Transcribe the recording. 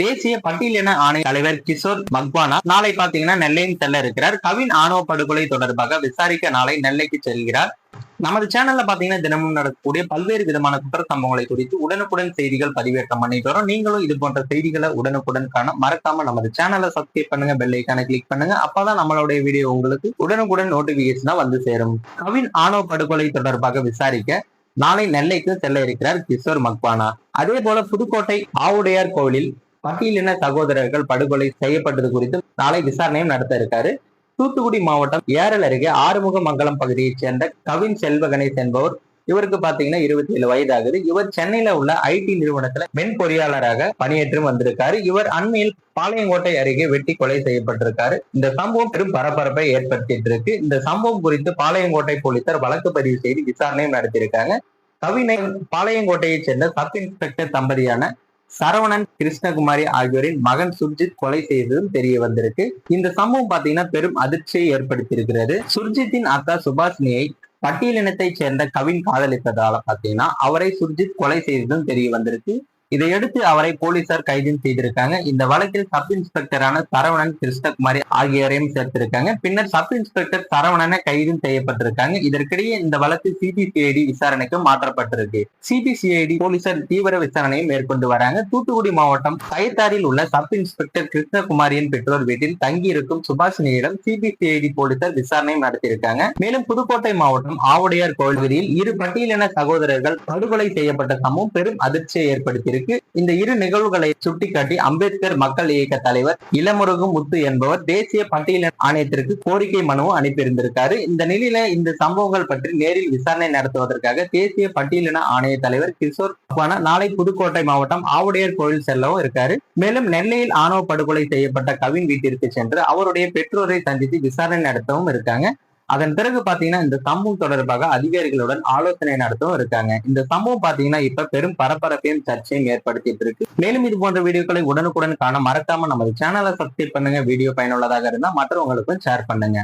தேசிய பட்டியலின ஆணைய தலைவர் கிஷோர் மக்வானா நாளை பாத்தீங்கன்னா நெல்லையின் செல்ல இருக்கிறார். கவின் ஆணவ படுகொலை தொடர்பாக விசாரிக்க நாளை நெல்லைக்கு செல்கிறார். நமது சேனல்ல பாத்தீங்கன்னா தினமும் நடக்கக்கூடிய பல்வேறு விதமான குற்ற சம்பவங்களை குறித்து உடனுக்குடன் செய்திகள் பதிவேற்றம் பண்ணிட்டு வரோம். நீங்களும் இது போன்ற செய்திகளை உடனுக்குடன் காண மறக்காம நமது சேனலை சப்ஸ்கிரைப் பண்ணுங்க பெல் ஐக்கான கிளிக் பண்ணுங்க. அப்பதான் நம்மளுடைய வீடியோ உங்களுக்கு உடனுக்குடன் நோட்டிபிகேஷனா வந்து சேரும். கவின் ஆணவ படுகொலை தொடர்பாக விசாரிக்க நாளை நெல்லைக்கு செல்ல இருக்கிறார் கிஷோர் மக்வானா. அதே போல புதுக்கோட்டை ஆவுடையார் கோவிலில் பட்டியலின சகோதரர்கள் படுகொலை செய்யப்பட்டது குறித்து நாளை விசாரணையும் நடத்த இருக்காரு. தூத்துக்குடி மாவட்டம் ஏரல் அருகே ஆறுமுகமங்கலம் பகுதியைச் சேர்ந்த கவின் செல்வ கணேஷ் என்பவர் இவருக்கு பாத்தீங்கன்னா இருபத்தி ஏழு வயதாகுது. இவர் சென்னையில உள்ள ஐடி நிறுவனத்துல மென் பொறியாளராக பணியேற்றும் வந்திருக்காரு. இவர் அண்மையில் பாளையங்கோட்டை அருகே வெட்டி கொலை செய்யப்பட்டிருக்காரு. இந்த சம்பவம் பெரும் பரபரப்பை ஏற்படுத்திட்டு இருக்கு. இந்த சம்பவம் குறித்து பாளையங்கோட்டை போலீசார் வழக்கு பதிவு செய்து விசாரணையும் நடத்தியிருக்காங்க. கவினை பாளையங்கோட்டையைச் சேர்ந்த சப் இன்ஸ்பெக்டர் தம்பதியான சரவணன் கிருஷ்ணகுமாரி ஆகியோரின் மகன் சுர்ஜித் கொலை செய்ததும் தெரிய வந்திருக்கு. இந்த சம்பவம் பாத்தீங்கன்னா பெரும் அதிர்ச்சியை ஏற்படுத்தியிருக்கிறது. சுர்ஜித்தின் அக்கா சுபாஷினியை பட்டியலினத்தைச் சேர்ந்த கவின் காதலித்ததால பாத்தீங்கன்னா அவரை சுர்ஜித் கொலை செய்ததும் தெரிய வந்திருக்கு. இதையடுத்து அவரை போலீசார் கைது செய்திருக்காங்க. இந்த வழக்கில் சப் இன்ஸ்பெக்டரான சரவணன் கிருஷ்ணகுமாரி ஆகியோரையும் சேர்த்திருக்காங்க. பின்னர் சப் இன்ஸ்பெக்டர் சரவணனை கைதும் செய்யப்பட்டிருக்காங்க. இதற்கிடையே இந்த வழக்கு சிபிசிஐடி விசாரணைக்கு மாற்றப்பட்டிருக்கு. சிபிசிஐடி போலீசார் தீவிர விசாரணையை மேற்கொண்டு வராங்க. தூத்துக்குடி மாவட்டம் கயத்தாரில் உள்ள சப் இன்ஸ்பெக்டர் கிருஷ்ணகுமாரியின் பெற்றோர் வீட்டில் தங்கியிருக்கும் சுபாஷினியிடம் சிபிசிஐடி போலீசார் விசாரணை நடத்தியிருக்காங்க. மேலும் புதுக்கோட்டை மாவட்டம் ஆவுடையார் கோவில் இரு பட்டியலின சகோதரர்கள் படுகொலை செய்யப்பட்ட சம்பவம் பெரும் அதிர்ச்சியை ஏற்படுத்தியிருக்கு. இந்த இரு நிகழ்வுகளை சுட்டிக்காட்டி அம்பேத்கர் மக்கள் இயக்க தலைவர் இளமுருகு முத்து என்பவர் தேசிய பட்டியலின ஆணையத்திற்கு கோரிக்கை மனுவும் அனுப்பியிருந்திருக்காரு. இந்த நிலையில இந்த சம்பவங்கள் பற்றி நேரில் விசாரணை நடத்துவதற்காக தேசிய பட்டியலின ஆணைய தலைவர் கிஷோர் நாளை புதுக்கோட்டை மாவட்டம் ஆவுடையார் கோயில் செல்லவும் இருக்காரு. மேலும் நெல்லையில் ஆணவ படுகொலை செய்யப்பட்ட கவின் வீட்டிற்கு சென்று அவருடைய பெற்றோரை சந்தித்து விசாரணை நடத்தவும் இருக்காங்க. அதன் பிறகு பாத்தீங்கன்னா இந்த சம்பவம் தொடர்பாக அதிகாரிகளுடன் ஆலோசனை நடத்தவும் இருக்காங்க. இந்த சம்பவம் பாத்தீங்கன்னா இப்ப பெரும் பரபரப்பையும் சர்ச்சையும் ஏற்படுத்திட்டு இருக்கு. மேலும் இது போன்ற வீடியோக்களை உடனுக்குடன் காண மறக்காம நமது சேனலை சப்ஸ்கிரைப் பண்ணுங்க. வீடியோ பயனுள்ளதாக இருந்தா மற்றவங்களுக்கும் ஷேர் பண்ணுங்க.